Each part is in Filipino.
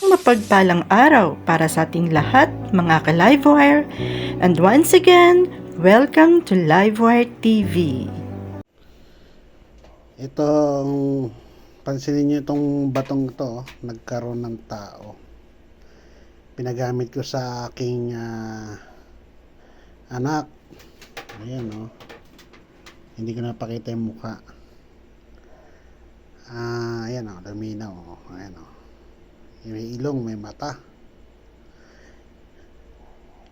Mapagpalang araw para sa ating lahat, mga ka-Livewire. And once again, welcome to Livewire TV. Itong, pansinin nyo itong batong to, nagkaroon ng tao. Pinagamit ko sa aking ah, anak. Ayan o. Hindi ko napakita yung mukha. Ah, ayan o, luminaw o. Ayan o. May ilong, may mata.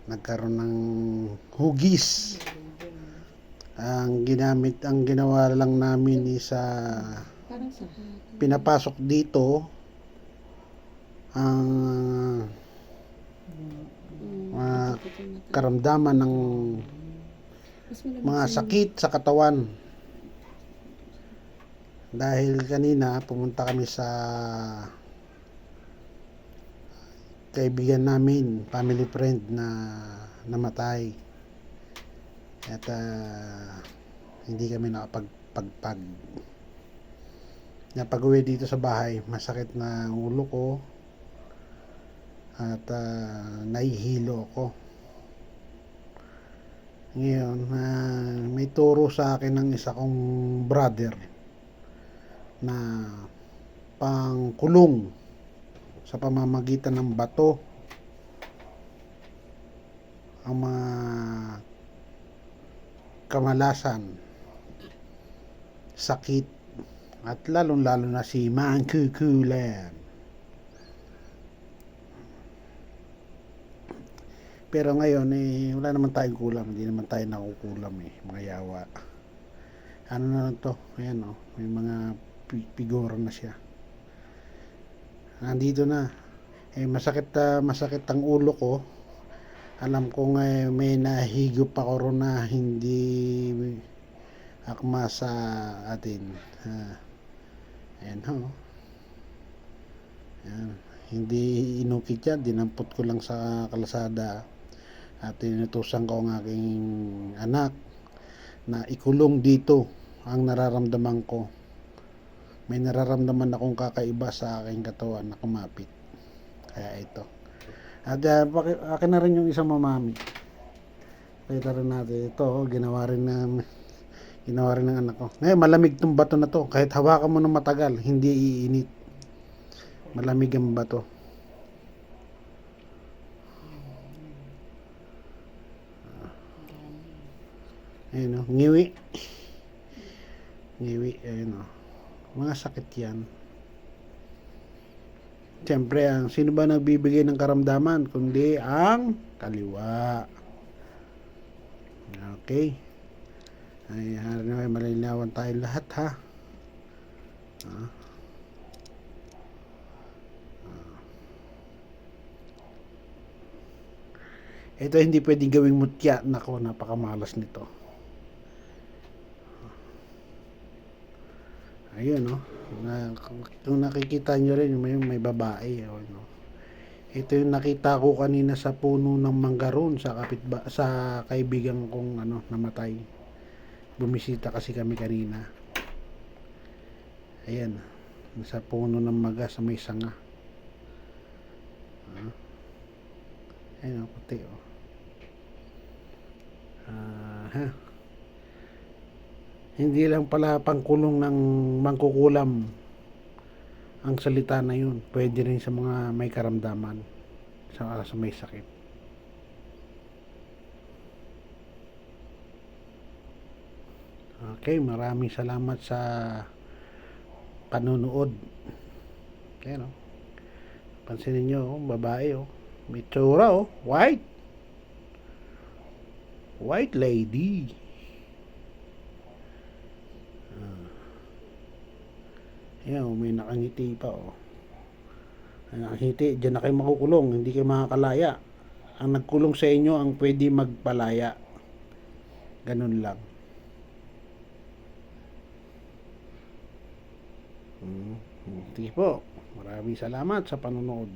Nagkaroon ng hugis ang ginamit ang ginawa lang namin is ah, pinapasok dito ang mga karamdaman ng mga sakit sa katawan dahil kanina pumunta kami sa kaibigan namin family friend na namatay at ah, hindi kami nakapagpagpag. Na pag uwi dito sa bahay, masakit na ulo ko at ah, nahihilo ako. Ngayon, ah, may turo sa akin ng isa kong brother na pangkulong sa pamamagitan ng bato ang mga kamalasan, sakit, at lalong-lalo na si Mangkukulan. Pero ngayon, eh, wala naman tayong kulam. Hindi naman tayo nakukulam eh, mga yawa. Ano na lang to? Ayan oh, may mga pi- figura na siya. Nandito na. Eh, masakit, ah, masakit ang ulo ko alam ko nga eh, may nahigop ako ron na hindi akma sa atin. Ha. Ayan ho. Ayan. Hindi inukit yan. Dinampot ko lang sa kalasada. At tinutusan ko ang aking anak na ikulong dito ang nararamdaman ko. May nararamdaman akong kakaiba sa aking katawan na kumapit. Kaya ito. At uh, akin na rin yung isang mamami. Kita rin natin. Ito, oh, ginawa rin na ginawa rin ng anak ko. Ngayon, malamig tong bato na to. Kahit hawakan mo ng matagal, hindi iinit. Malamig ang bato. Ayun o, ngiwi. Ngiwi, ayun o. Mga sakit yan. Siyempre, ang sino ba nagbibigay ng karamdaman kundi ang kaliwa. Okay. Ay, na malinawan tayo lahat ha. Ah. Ah. Ito hindi pwedeng gawing mutya. Nako, napakamalas nito. Ayun, no? Na, kung nakikita nyo rin, may, may babae. Oh, no? Ito yung nakita ko kanina sa puno ng manggaron sa kapit sa kaibigan kong ano namatay. Bumisita kasi kami kanina. Ayan. Sa puno ng maga sa may sanga. Ah. Ayan o, puti o. Ah, ha hindi lang pala pangkulong ng mangkukulam ang salita na yun. Pwede rin sa mga may karamdaman sa, sa may sakit. Okay, maraming salamat sa panunood. Ayan o. Pansinin nyo, oh, babae o. Oh. May tsura o. Oh. White. White lady. Ayan, may nakangiti pa oh. Ang nakangiti, dyan na kayo makukulong, hindi kayo makakalaya. Ang nagkulong sa inyo ang pwede magpalaya. Ganun lang. Hmm. Sige po. Maraming salamat sa panonood.